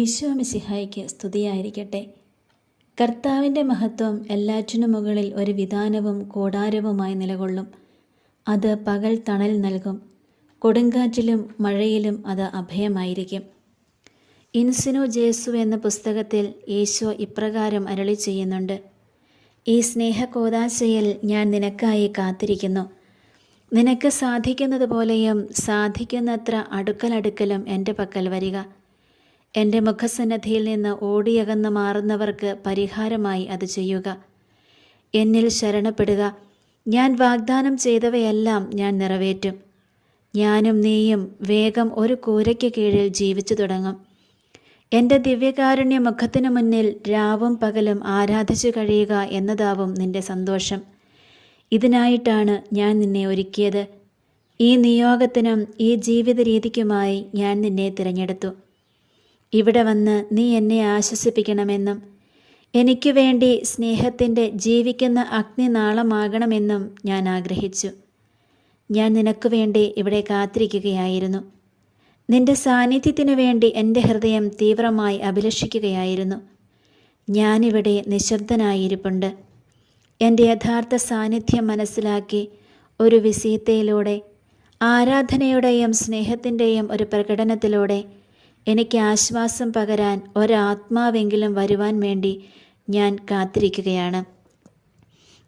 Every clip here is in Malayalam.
ഈശോ മിസിഹായിക്ക് സ്തുതിയായിരിക്കട്ടെ. കർത്താവിന്റെ മഹത്വം എല്ലാറ്റിനു മുകളിൽ ഒരു വിധാനവും കൂടാരവുമായി നിലകൊള്ളും. അത് പകൽ തണൽ നൽകും. കൊടുങ്കാറ്റിലും മഴയിലും അത് അഭയമായിരിക്കും. ഇൻസിനു ജേസു എന്ന പുസ്തകത്തിൽ ഈശോ ഇപ്രകാരം അരളി ചെയ്യുന്നുണ്ട്. ഈ സ്നേഹകോതാശയിൽ ഞാൻ നിനക്കായി കാത്തിരിക്കുന്നു. നിനക്ക് സാധിക്കുന്നത് പോലെയും സാധിക്കുന്നത്ര അടുക്കലടുക്കലും എന്റെ പക്കൽ വരിക. എന്റെ മുഖസന്നദ്ധിയിൽ നിന്ന് ഓടിയകന്ന് മാറുന്നവർക്ക് പരിഹാരമായി അത് ചെയ്യുക. എന്നിൽ ശരണപ്പെടുക. ഞാൻ വാഗ്ദാനം ചെയ്തവയെല്ലാം ഞാൻ നിറവേറ്റും. ഞാനും നീയും വേഗം ഒരു കൂരയ്ക്ക് കീഴിൽ ജീവിച്ചു തുടങ്ങും. എന്റെ ദിവ്യകാരുണ്യ മുഖത്തിനു മുന്നിൽ രാവും പകലും ആരാധിച്ചു കഴിയുക എന്നതാവും നിന്റെ സന്തോഷം. ഇതിനായിട്ടാണ് ഞാൻ നിന്നെ ഒരുക്കിയത്. ഈ നിയോഗത്തിനും ഈ ജീവിത രീതിക്കുമായി ഞാൻ നിന്നെ തിരഞ്ഞെടുത്തു. ഇവിടെ വന്ന് നീ എന്നെ ആശ്വസിപ്പിക്കണമെന്നും എനിക്ക് വേണ്ടി സ്നേഹത്തിന്റെ ജീവിക്കുന്ന അഗ്നി നാളമാകണമെന്നും ഞാൻ ആഗ്രഹിച്ചു. ഞാൻ നിനക്ക് വേണ്ടി ഇവിടെ കാത്തിരിക്കുകയായിരുന്നു. നിന്റെ സാന്നിധ്യത്തിനു വേണ്ടി എന്റെ ഹൃദയം തീവ്രമായി അഭിലഷിക്കുകയായിരുന്നു. ഞാനിവിടെ നിശബ്ദനായിരിപ്പുണ്ട്. എന്റെ യഥാർത്ഥ സാന്നിധ്യം മനസ്സിലാക്കി ഒരു വിസീത്തയിലൂടെ ആരാധനയുടെയും സ്നേഹത്തിന്റെയും ഒരു പ്രകടനത്തിലൂടെ എനിക്ക് ആശ്വാസം പകരാൻ ഒരാത്മാവെങ്കിലും വരുവാൻ വേണ്ടി ഞാൻ കാത്തിരിക്കുകയാണ്.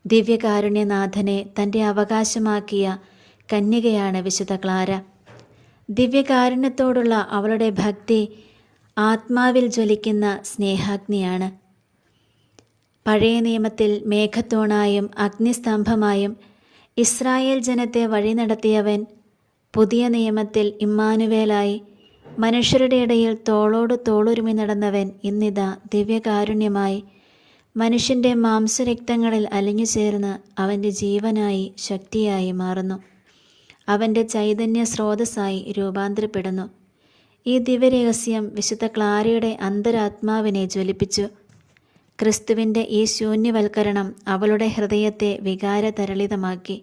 ദിവ്യകാരുണ്യനാഥനെ തന്റെ അവകാശമാക്കിയ കന്യകയാണ് വിശുദ്ധ ക്ലാര. ദിവ്യകാരുണ്യത്തോടുള്ള അവളുടെ ഭക്തി ആത്മാവിൽ ജ്വലിക്കുന്ന സ്നേഹാഗ്നിയാണ്. പഴയ നിയമത്തിൽ മേഘത്തോണായും അഗ്നിസ്തംഭമായും ഇസ്രായേൽ ജനത്തെ വഴി നടത്തിയവൻ പുതിയ നിയമത്തിൽ ഇമ്മാനുവേലായി മനുഷ്യരുടെ ഇടയിൽ തോളോട് തോളുരുമി നടന്നവൻ ഇന്നിതാ ദിവ്യകാരുണ്യമായി. മനുഷ്യന്റെ മാംസരക്തങ്ങളിൽ അലിഞ്ഞു ചേർന്ന് അവന്റെ ജീവനായി ശക്തിയായി മാറുന്നു. അവന്റെ ചൈതന്യ സ്രോതസ്സായി രൂപാന്തരപ്പെടുന്നു. ഈ ദിവ്യരഹസ്യം വിശുദ്ധ ക്ലാരയുടെ അന്തരാത്മാവിനെ ജ്വലിപ്പിച്ചു. ക്രിസ്തുവിന്റെ ഈ ശൂന്യവൽക്കരണം അവളുടെ ഹൃദയത്തെ വികാരതരളിതമാക്കി.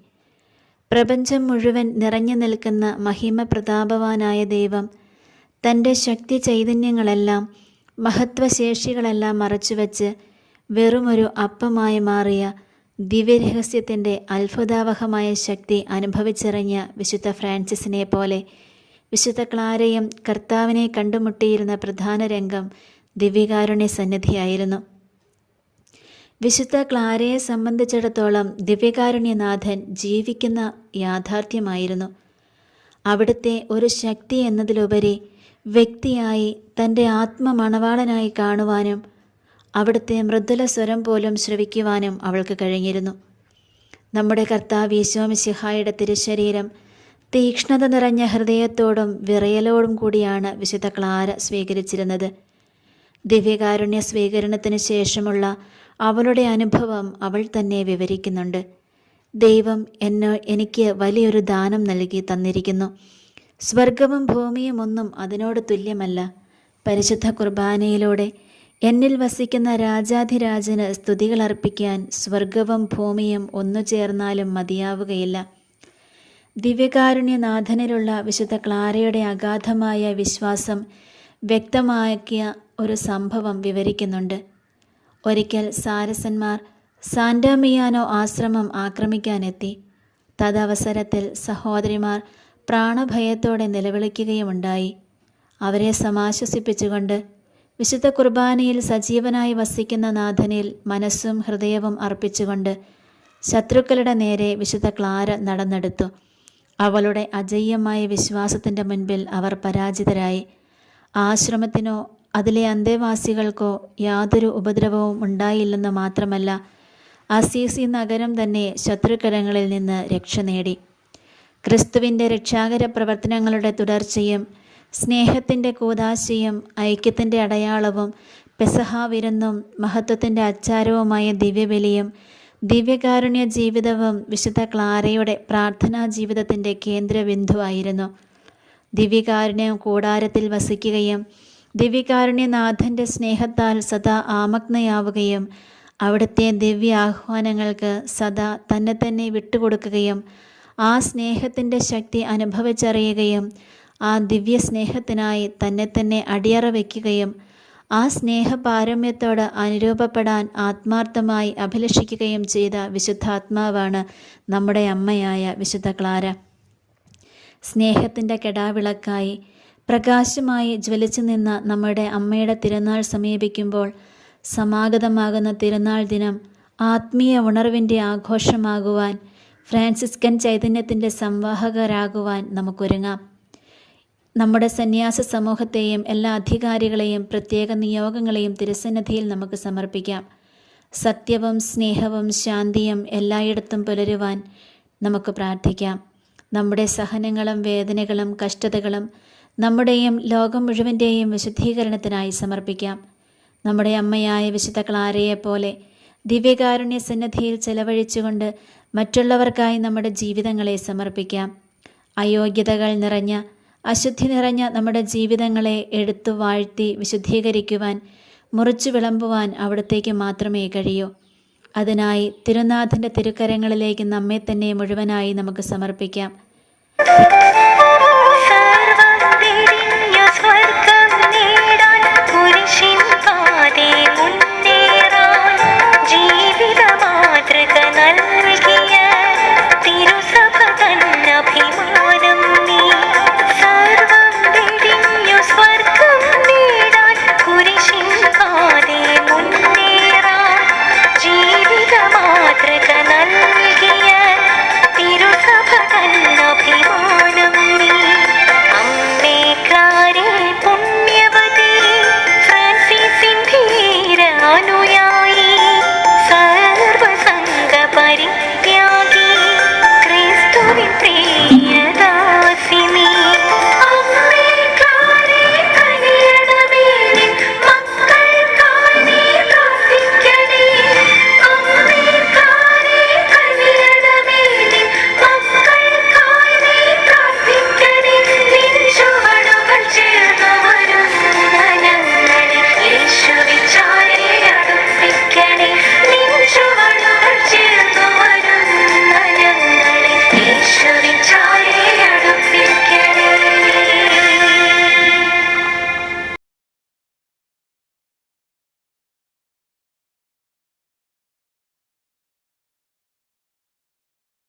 പ്രപഞ്ചം മുഴുവൻ നിറഞ്ഞു നിൽക്കുന്ന മഹിമ പ്രതാപവാനായ ദൈവം തന്റെ ശക്തി ചൈതന്യങ്ങളെല്ലാം മഹത്വശേഷികളെല്ലാം മറച്ചുവെച്ച് വെറുമൊരു അപ്പമായി മാറിയ ദിവ്യരഹസ്യത്തിന്റെ അത്ഭുതാവഹമായ ശക്തി അനുഭവിച്ചിറങ്ങിയ വിശുദ്ധ ഫ്രാൻസിസിനെ പോലെ വിശുദ്ധ ക്ലാരയും കർത്താവിനെ കണ്ടുമുട്ടിയിരുന്ന പ്രധാന രംഗം ദിവ്യകാരുണ്യ സന്നിധിയായിരുന്നു. വിശുദ്ധ ക്ലാരയെ സംബന്ധിച്ചിടത്തോളം ദിവ്യകാരുണ്യനാഥൻ ജീവിക്കുന്ന യാഥാർത്ഥ്യമായിരുന്നു. അവിടുത്തെ ഒരു ശക്തി എന്നതിലുപരി വ്യക്തിയായി തന്റെ ആത്മമണവാളനായി കാണുവാനും അവിടുത്തെ മൃദുല സ്വരം പോലും ശ്രവിക്കുവാനും അവൾക്ക് കഴിഞ്ഞിരുന്നു. നമ്മുടെ കർത്താവ് യേശോമിശിഹായുടെ തിരുശരീരം തീക്ഷ്ണത നിറഞ്ഞ ഹൃദയത്തോടും വിറയലോടും കൂടിയാണ് വിശുദ്ധ ക്ലാര സ്വീകരിച്ചിരുന്നത്. ദിവ്യകാരുണ്യ സ്വീകരണത്തിന് ശേഷമുള്ള അവളുടെ അനുഭവം അവൾ തന്നെ വിവരിക്കുന്നുണ്ട്. ദൈവം എന്നോ എനിക്ക് വലിയൊരു ദാനം നൽകി തന്നിരിക്കുന്നു. സ്വർഗവും ഭൂമിയും ഒന്നും അതിനോട് തുല്യമല്ല. പരിശുദ്ധ കുർബാനയിലൂടെ എന്നിൽ വസിക്കുന്ന രാജാധിരാജന് സ്തുതികൾ അർപ്പിക്കാൻ സ്വർഗവും ഭൂമിയും ഒന്നു ചേർന്നാലും മതിയാവുകയില്ല. ദിവ്യകാരുണ്യനാഥനിലുള്ള വിശുദ്ധ ക്ലാരയുടെ അഗാധമായ വിശ്വാസം വ്യക്തമാക്കിയ ഒരു സംഭവം വിവരിക്കുന്നുണ്ട്. ഒരിക്കൽ സാരസന്മാർ സാന്റാമിയാനോ ആശ്രമം ആക്രമിക്കാനെത്തി. തദവസരത്തിൽ സഹോദരിമാർ പ്രാണഭയത്തോടെ നിലവിളിക്കുകയുമുണ്ടായി. അവരെ സമാശ്വസിപ്പിച്ചുകൊണ്ട് വിശുദ്ധ കുർബാനയിൽ സജീവനായി വസിക്കുന്ന നാഥനിൽ മനസ്സും ഹൃദയവും അർപ്പിച്ചുകൊണ്ട് ശത്രുക്കളുടെ നേരെ വിശുദ്ധ ക്ലാര നടന്നെടുത്തു. അവളുടെ അജയ്യമായ വിശ്വാസത്തിന്റെ മുൻപിൽ അവർ പരാജിതരായി. ആശ്രമത്തിനോ അതിലെ അന്തേവാസികൾക്കോ യാതൊരു ഉപദ്രവവും ഉണ്ടായില്ലെന്ന് മാത്രമല്ല അസീസി നഗരം തന്നെ ശത്രുക്കരങ്ങളിൽ നിന്ന് രക്ഷ നേടി. ക്രിസ്തുവിന്റെ രക്ഷാകര പ്രവർത്തനങ്ങളുടെ തുടർച്ചയും സ്നേഹത്തിന്റെ കൂതാശയും ഐക്യത്തിന്റെ അടയാളവും പെസഹ വിരുന്നും മഹത്വത്തിന്റെ അച്ചാരവുമായ ദിവ്യബലിയും ദിവ്യകാരുണ്യ ജീവിതവും വിശുദ്ധ ക്ലാരയുടെ പ്രാർത്ഥനാ ജീവിതത്തിന്റെ കേന്ദ്രബിന്ദുവായിരുന്നു. ദിവ്യകാരുണ്യം കൂടാരത്തിൽ വസിക്കുകയും ദിവ്യകാരുണ്യനാഥന്റെ സ്നേഹത്താൽ സദാ ആമഗ്നയാവുകയും അവിടുത്തെ ദിവ്യ ആഹ്വാനങ്ങൾക്ക് സദാ തന്നെ തന്നെ വിട്ടുകൊടുക്കുകയും ആ സ്നേഹത്തിന്റെ ശക്തി അനുഭവിച്ചറിയുകയും ആ ദിവ്യ സ്നേഹത്തിനായി തന്നെ തന്നെ അടിയറ വയ്ക്കുകയും ആ സ്നേഹപാരമ്യത്തോട് അനുരൂപപ്പെടാൻ ആത്മാർത്ഥമായി അഭിലഷിക്കുകയും ചെയ്ത വിശുദ്ധാത്മാവാണ് നമ്മുടെ അമ്മയായ വിശുദ്ധ ക്ലാര. സ്നേഹത്തിന്റെ കെടാവിളക്കായി പ്രകാശമായി ജ്വലിച്ചു നിന്ന നമ്മുടെ അമ്മയുടെ തിരുനാൾ സമീപിക്കുമ്പോൾ സമാഗതമാകുന്ന തിരുനാൾ ദിനം ആത്മീയ ഉണർവിന്റെ ആഘോഷമാകുവാൻ ഫ്രാൻസിസ്കൻ ചൈതന്യത്തിന്റെ സംവാഹകരാകുവാൻ നമുക്കൊരുങ്ങാം. നമ്മുടെ സന്യാസ സമൂഹത്തെയും എല്ലാ അധികാരികളെയും പ്രത്യേക നിയോഗങ്ങളെയും തിരുസന്നിധിയിൽ നമുക്ക് സമർപ്പിക്കാം. സത്യവും സ്നേഹവും ശാന്തിയും എല്ലായിടത്തും പുലരുവാൻ നമുക്ക് പ്രാർത്ഥിക്കാം. നമ്മുടെ സഹനങ്ങളും വേദനകളും കഷ്ടതകളും നമ്മുടെയും ലോകം മുഴുവന്റെയും വിശുദ്ധീകരണത്തിനായി സമർപ്പിക്കാം. നമ്മുടെ അമ്മയായ വിശുദ്ധ ക്ലാരയെ പോലെ ദിവ്യകാരുണ്യ സന്നദ്ധിയിൽ ചെലവഴിച്ചുകൊണ്ട് മറ്റുള്ളവർക്കായി നമ്മുടെ ജീവിതങ്ങളെ സമർപ്പിക്കാം. അയോഗ്യതകൾ നിറഞ്ഞ അശുദ്ധി നിറഞ്ഞ നമ്മുടെ ജീവിതങ്ങളെ എടുത്തു വാഴ്ത്തി വിശുദ്ധീകരിക്കുവാൻ മുറിച്ചു വിളമ്പുവാൻ അവിടത്തേക്ക് മാത്രമേ കഴിയൂ. അതിനായി തിരുനാഥന്റെ തിരുക്കരങ്ങളിലേക്ക് നമ്മെ തന്നെ മുഴുവനായി നമുക്ക് സമർപ്പിക്കാം.